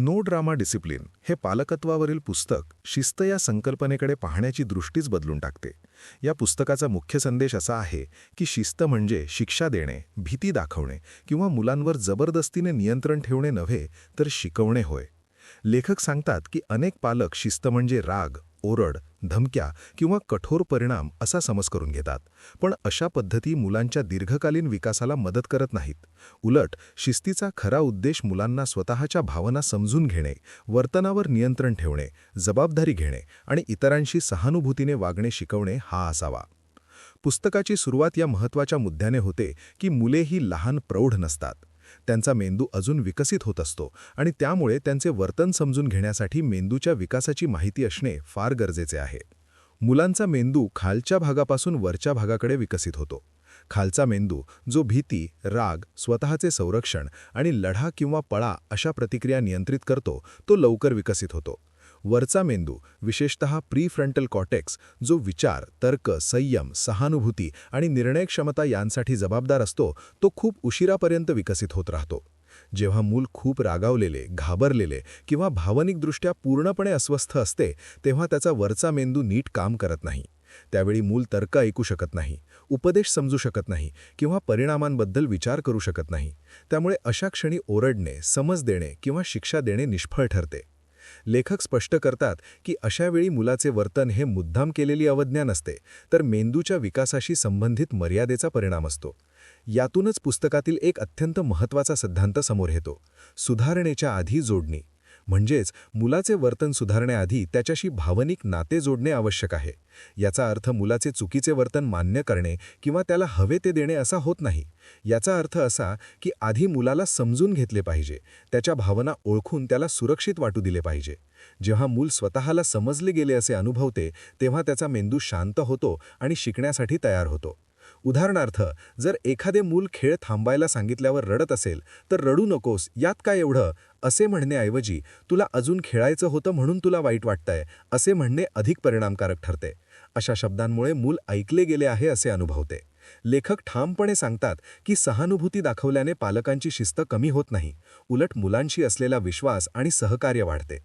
No drama discipline हे पालकत्वावरील पुस्तक शिस्त या संकल्पनेकडे पाहण्याची दृष्टीच बदलून टाकते. या पुस्तकाचा मुख्य संदेश असा आहे की शिस्त म्हणजे शिक्षा देणे भीती दाखवणे किंवा मुलांवर जबरदस्तीने नियंत्रण ठेवणे नव्हे तर शिकवणे होय. लेखक सांगतात की अनेक पालक शिस्त म्हणजे राग ओरड धमक्या किंवा कठोर परिणाम असा समज करून घेतात. पण अशा पद्धती मुलांच्या दीर्घकालीन विकासाला मदत करत नाहीत. उलट शिस्तीचा खरा उद्देश मुलांना स्वतःच्या भावना समजून घेणे वर्तनावर नियंत्रण ठेवणे जबाबदारी घेणे आणि इतरांशी सहानुभूतीने वागणे शिकवणे हा असावा. पुस्तकाची सुरुवात या महत्त्वाच्या मुद्द्याने होते की मुले ही लहान प्रौढ नसतात. त्यांचा मेंदू अजून विकसित होत असतो आणि त्यामुळे त्यांचे वर्तन समजून घेण्यासाठी मेंदूच्या विकासाची माहिती असणे फार गरजेचे आहे. मुलांचा मेंदू खालच्या भागापासून वरच्या भागाकडे विकसित होतो. खालचा मेंदू जो भीती राग स्वतःचे संरक्षण आणि लढा किंवा पळा अशा प्रतिक्रिया नियंत्रित करतो तो लवकर विकसित होतो. वरचा मेंदू विशेषतः प्रीफ्रंटल कॉटेक्स जो विचार तर्क संयम सहानुभूती आणि निर्णयक्षमता यांसाठी जबाबदार असतो तो खूप उशिरापर्यंत विकसित होत राहतो. जेव्हा मूल खूप रागावलेले घाबरलेले किंवा भावनिकदृष्ट्या पूर्णपणे अस्वस्थ असते तेव्हा त्याचा वरचा मेंदू नीट काम करत नाही. त्यावेळी मूल तर्क ऐकू शकत नाही उपदेश समजू शकत नाही किंवा परिणामांबद्दल विचार करू शकत नाही. त्यामुळे अशा क्षणी ओरडणे समज देणे किंवा शिक्षा देणे निष्फळ ठरते. लेखक स्पष्ट करतात की अशावेळी मुलाचे वर्तन हे मुद्दाम केलेली अवज्ञा नसते तर मेंदूच्या विकासाशी संबंधित मर्यादेचा परिणाम असतो. यातूनच पुस्तकातील एक अत्यंत महत्त्वाचा सिद्धांत समोर येतो सुधारणेच्या आधी जोडणी. म्हणजेच मुलाचे वर्तन सुधारण्याआधी त्याच्याशी भावनिक नाते जोडणे आवश्यक आहे. याचा अर्थ मुलाचे चुकीचे वर्तन मान्य करणे किंवा त्याला हवे ते देणे असा होत नाही. याचा अर्थ असा की आधी मुलाला समजून घेतले पाहिजे त्याच्या भावना ओळखून त्याला सुरक्षित वाटू दिले पाहिजे. जेव्हा मूल स्वतःला समजले गेले असे अनुभवते तेव्हा त्याचा मेंदू शांत होतो आणि शिकण्यासाठी तयार होतो. उदाहरणार्थ जर एखादे मूल खेळ थांबायला सांगितल्यावर रडत असेल तर रडू नकोस यात काय एवढं असे म्हणण्याऐवजी तुला अजून खेळायचं होतं म्हणून तुला वाईट वाटतंय असे म्हणणे अधिक परिणामकारक ठरते. अशा शब्दांमुळे मूल ऐकले गेले आहे असे अनुभवते. लेखक ठामपणे सांगतात की सहानुभूती दाखवल्याने पालकांची शिस्त कमी होत नाही उलट मुलांशी असलेला विश्वास आणि सहकार्य वाढते.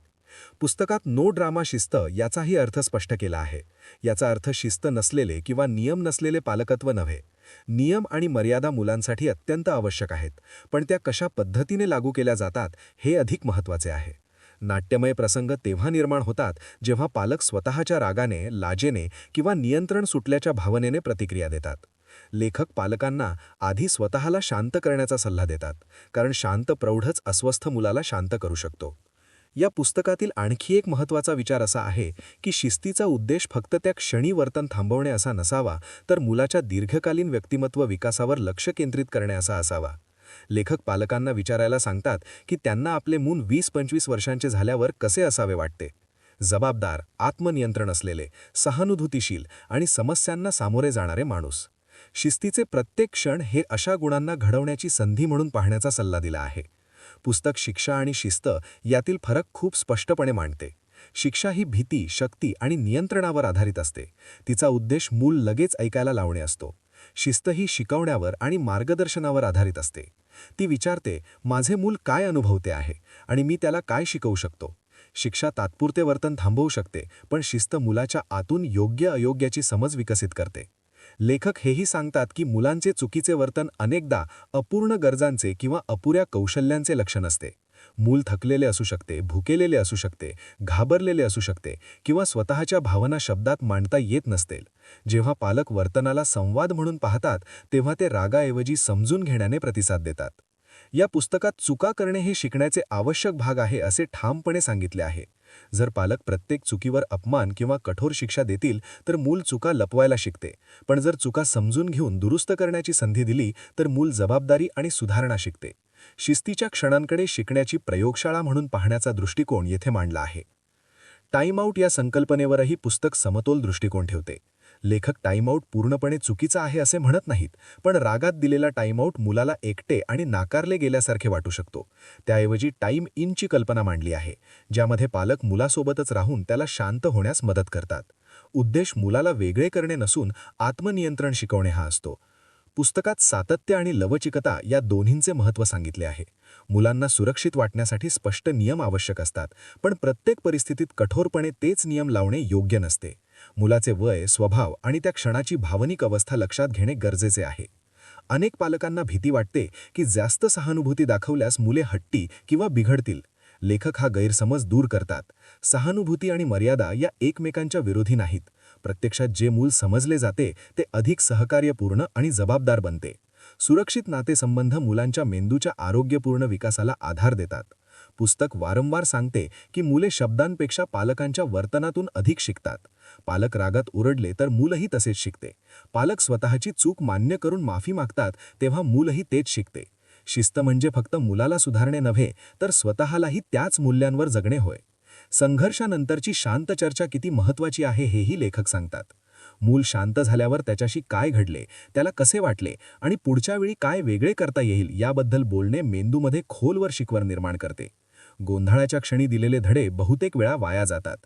पुस्तकात नो ड्रामा शिस्त याचाही अर्थ स्पष्ट केला आहे. याचा अर्थ शिस्त नसलेले किंवा नियम नसलेले पालकत्व नव्हे. नियम आणि मर्यादा मुलांसाठी अत्यंत आवश्यक आहेत पण त्या कशा पद्धतीने लागू केल्या जातात हे अधिक महत्त्वाचे आहे. नाट्यमय प्रसंग तेव्हा निर्माण होतात जेव्हा पालक स्वतःच्या रागाने लाजेने किंवा नियंत्रण सुटल्याच्या भावनेने प्रतिक्रिया देतात. लेखक पालकांना आधी स्वतःला शांत करण्याचा सल्ला देतात कारण शांत प्रौढच अस्वस्थ मुलाला शांत करू शकतो. या पुस्तकातील आणखी एक महत्त्वाचा विचार असा आहे की शिस्तीचा उद्देश फक्त त्या क्षणी वर्तन थांबवणे असा नसावा तर मुलाच्या दीर्घकालीन व्यक्तिमत्व विकासावर लक्ष केंद्रित करणे असा असावा. लेखक पालकांना विचारायला सांगतात की त्यांना आपले मूल वीस पंचवीस वर्षांचे झाल्यावर कसे असावे वाटते? जबाबदार आत्मनियंत्रण असलेले सहानुभूतीशील आणि समस्यांना सामोरे जाणारे माणूस. शिस्तीचे प्रत्येक क्षण हे अशा गुणांना घडवण्याची संधी म्हणून पाहण्याचा सल्ला दिला आहे. पुस्तक शिक्षा आणि शिस्त यातील फरक खूप स्पष्टपणे मांडते. शिक्षा ही भीती शक्ती आणि नियंत्रणावर आधारित असते. तिचा उद्देश मूल लगेच ऐकायला लावणे असतो. शिस्त ही शिकवण्यावर आणि मार्गदर्शनावर आधारित असते. ती विचारते माझे मूल काय अनुभवते आहे आणि मी त्याला काय शिकवू शकतो? शिक्षा तात्पुरते वर्तन थांबवू शकते पण शिस्त मुलाच्या आतून योग्य अयोग्याची समज विकसित करते. लेखक हेही सांगतात की मुलांचे चुकीचे वर्तन अनेकदा अपूर्ण गरजांचे किंवा अपुऱ्या कौशल्यांचे लक्षण असते. मूल थकलेले असू शकते भुकेलेले असू शकते घाबरलेले असू शकते किंवा स्वतःच्या भावना शब्दात मांडता येत नसतील. जेव्हा पालक वर्तनाला संवाद म्हणून पाहतात तेव्हा ते रागाऐवजी समजून घेण्याने प्रतिसाद देतात. या पुस्तकात चुका करणे हे शिकण्याचे आवश्यक भाग आहे असे ठामपणे सांगितले आहे. जर पालक प्रत्येक चुकीवर अपमान किंवा कठोर शिक्षा देतील तर मूल चुका लपवायला शिकते. पण जर चुका समजून घेऊन दुरुस्त करण्याची संधी दिली तर मूल जबाबदारी आणि सुधारणा शिकते. शिस्तीच्या क्षणांकडे शिकण्याची प्रयोगशाळा म्हणून पाहण्याचा दृष्टिकोन येथे मांडला आहे. टाईम आऊट या संकल्पनेवरही पुस्तक समतोल दृष्टिकोन ठेवते. लेखक टाईमआऊट पूर्णपणे चुकीचा आहे असे म्हणत नाहीत पण रागात दिलेला टाईमआऊट मुलाला एकटे आणि नाकारले गेल्यासारखे वाटू शकतो. त्याऐवजी टाईम इनची कल्पना मांडली आहे ज्यामध्ये पालक मुलासोबतच राहून त्याला शांत होण्यास मदत करतात. उद्देश मुलाला वेगळे करणे नसून आत्मनियंत्रण शिकवणे हा असतो. पुस्तकात सातत्य आणि लवचिकता या दोन्हींचे महत्त्व सांगितले आहे. मुलांना सुरक्षित वाटण्यासाठी स्पष्ट नियम आवश्यक असतात पण प्रत्येक परिस्थितीत कठोरपणे तेच नियम लावणे योग्य नसते. मुलाचे वय स्वभाव आणि त्या क्षणाची भावनिक अवस्था लक्षात घेणे गरजेचे आहे. अनेक पालकांना भीती वाटते की जास्त सहानुभूती दाखवल्यास मुले हट्टी किंवा बिघडतील. लेखक हा गैरसमज दूर करतात. सहानुभूती आणि मर्यादा या एकमेकांच्या विरोधी नाहीत. प्रत्यक्षात जे मूल समजले जाते ते अधिक सहकार्यपूर्ण आणि जबाबदार बनते. सुरक्षित नातेसंबंध मुलांच्या मेंदूच्या आरोग्यपूर्ण विकासाला आधार देतात. पुस्तक वारंवार सांगते की मुले शब्दांपेक्षा पालकांच्या वर्तनातून अधिक शिकतात. पालक रागात उरडले तर मूलही तसेच शिकते. पालक स्वतःची चूक मान्य करून माफी मागतात तेव्हा मूलही तेच शिकते. शिस्त म्हणजे फक्त मुलाला सुधारणे नव्हे तर स्वतःलाही त्याच मूल्यांवर जगणे होय. संघर्षानंतरची शांत चर्चा किती महत्वाची आहे हेही लेखक सांगतात. मूल शांत झाल्यावर त्याच्याशी काय घडले त्याला कसे वाटले आणि पुढच्या वेळी काय वेगळे करता येईल याबद्दल बोलणे मेंदूमध्ये खोलवर शिकवण निर्माण करते. गोंधळाच्या क्षणी दिलेले धडे बहुतेक वेळा वाया जातात.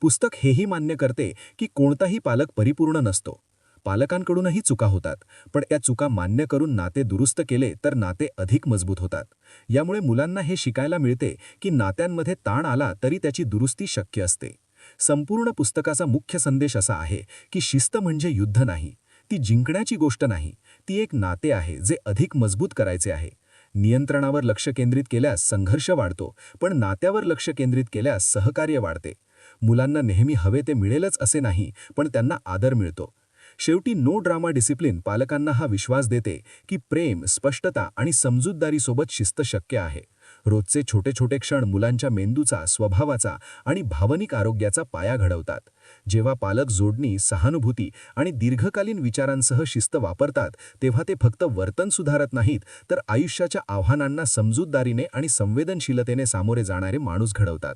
पुस्तक हेही मान्य करते की कोणताही पालक परिपूर्ण नसतो. पालकांकडूनही चुका होतात. पण या चुका मान्य करून नाते दुरुस्त केले तर नाते अधिक मजबूत होतात. यामुळे मुलांना हे शिकायला मिळते की नात्यांमध्ये ताण आला तरी त्याची दुरुस्ती शक्य असते. संपूर्ण पुस्तकाचा मुख्य संदेश असा आहे की शिस्त म्हणजे युद्ध नाही. ती जिंकण्याची गोष्ट नाही. ती एक नाते आहे जे अधिक मजबूत करायचे आहे. नियंत्रणावर लक्ष केंद्रित केल्यास संघर्ष वाढतो पण नात्यावर लक्ष केंद्रित केल्यास सहकार्य वाढते. मुलांना नेहमी हवे ते मिळेलच असे नाही पण त्यांना आदर मिळतो. शेवटी नो ड्रामा डिसिप्लिन पालकांना हा विश्वास देते की प्रेम स्पष्टता आणि समजूतदारीसोबत शिस्त शक्य आहे. रोजचे छोटे छोटे क्षण मुलांच्या मेंदूचा स्वभावाचा आणि भावनिक आरोग्याचा पाया घडवतात. जेव्हा पालक जोडणी सहानुभूती आणि दीर्घकालीन विचारांसह शिस्त वापरतात तेव्हा ते फक्त वर्तन सुधारत नाहीत तर आयुष्याच्या आव्हानांना समजूतदारीने आणि संवेदनशीलतेने सामोरे जाणारे माणूस घडवतात.